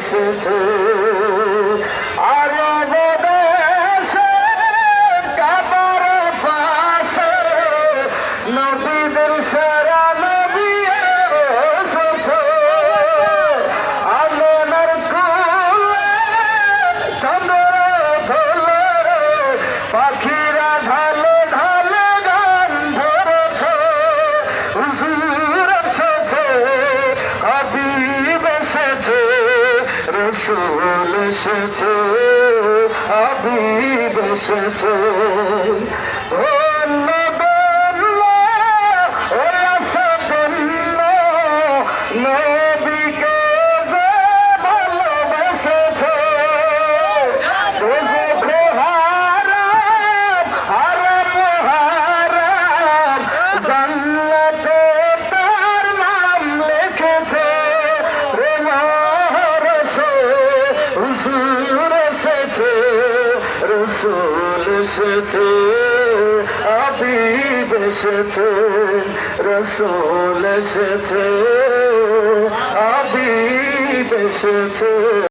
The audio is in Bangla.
এসেছে। আর দেশে কাবার পাশে নবীদের সারা নবী এসেছে। আলোনার কুলে চন্দ্র ধলে পাখিরা ঢালে ঢালে গান ধরেছে। হুজুর এসেছে, হাবিব এসেছে। রসুল এসেছে হাবিব এসেছে। ধন্য রসুল এসেছে আবিব এসেছে রসুল এসেছে আবিব এসেছে।